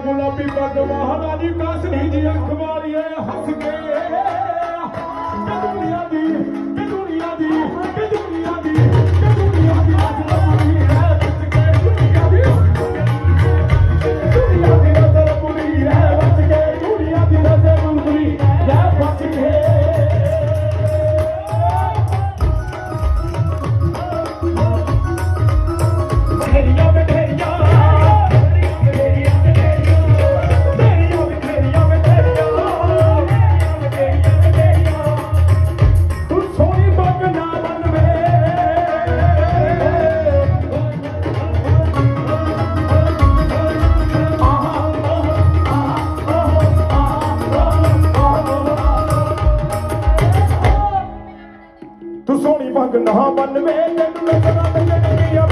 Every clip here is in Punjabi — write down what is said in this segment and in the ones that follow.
ਗੁਲਾਬੀ ਪੱਗ ਮਹਾਰਾਣੀ ਕਾਸਨੀ ਜੀ ਅੱਖ ਮਾਰੀਏ ਹੱਸ ਕੇ। ਤੂੰ ਸੋਹਣੀ ਮੰਗ ਨਾ ਮੰਨ ਤੈਨੂੰ ਲੱਗਣਾ ਤੇ ਜਣੀ ਆ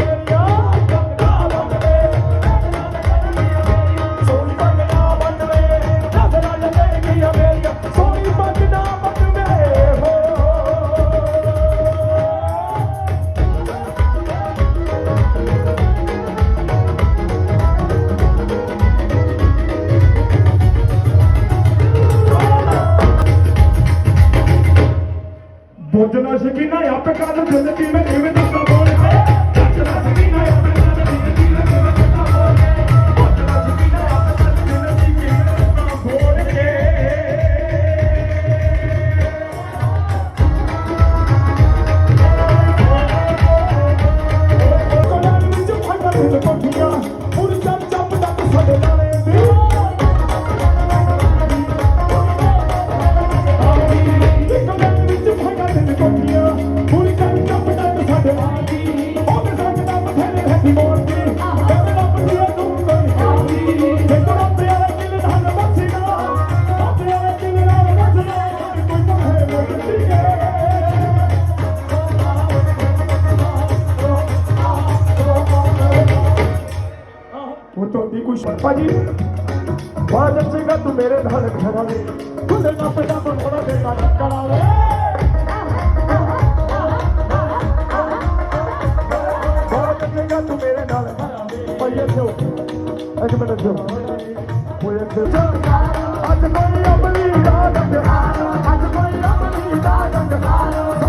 ਉਹ ਤੁਹਾਡੀ ਕੋਈ ਸ਼ਰਪਾ ਜੀ ਬਾਦ ਜੱਸੇਗਾ ਤੂੰ ਮੇਰੇ ਨਾਲ ਘਰਾਂ ਦੇ ਖੁੱਲੇ ਨਾ ਪਟਾ ਬਣਾਉਣਾ ਦੇ ਨਾ ਕਰਾਵੇ ਬਾਦ ਜੱਸੇਗਾ ਤੂੰ ਮੇਰੇ ਨਾਲ ਪਈਏ ਜੋ ਇੱਕ ਮਿੰਟ ਜੋ ਪਈਏ ਜੋ ਅੱਜ ਕੋਈ ਅਮਲੀ ਦਾ ਗੰਗਾ ਅੱਜ ਕੋਈ ਅਮਲੀ ਦਾ ਗੰਗਾ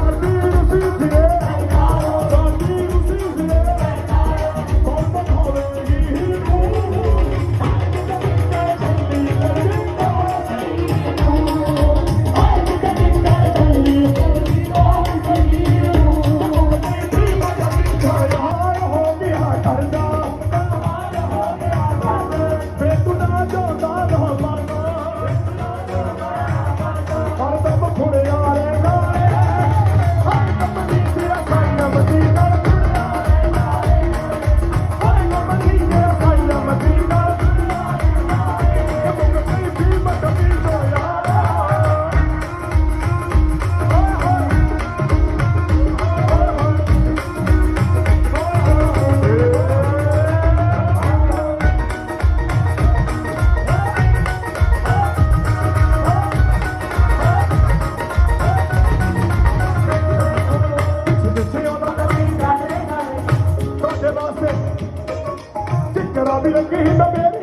Don't